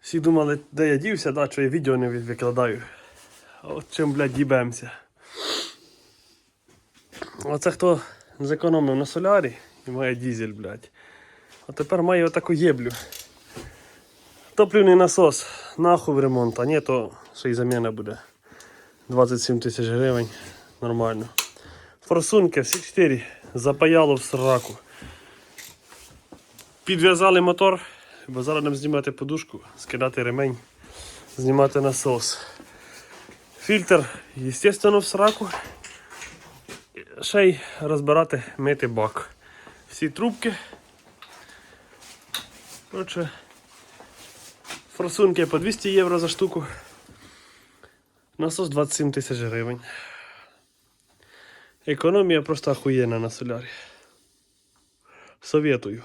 Всі думали, де я дівся, да, що я відео не викладаю. От чим, блядь, дібемося. Оце хто зекономив на солярі і має дізель, блядь. А тепер має отаку єблю. Топливний насос, нахуй в ремонт, а ні, то ще й заміна буде. 27 тисяч гривень. Нормально. Форсунки всі чотири запаяло в сраку. Підв'язали мотор, бо зараз будемо знімати подушку, скидати ремень, знімати насос. Фільтр, звісно, в сраку. Ще й розбирати мити бак. Всі трубки. Коротше, форсунки по 200 євро за штуку. Насос 27 тисяч гривень. Економія просто охуєнна на солярі. Советую.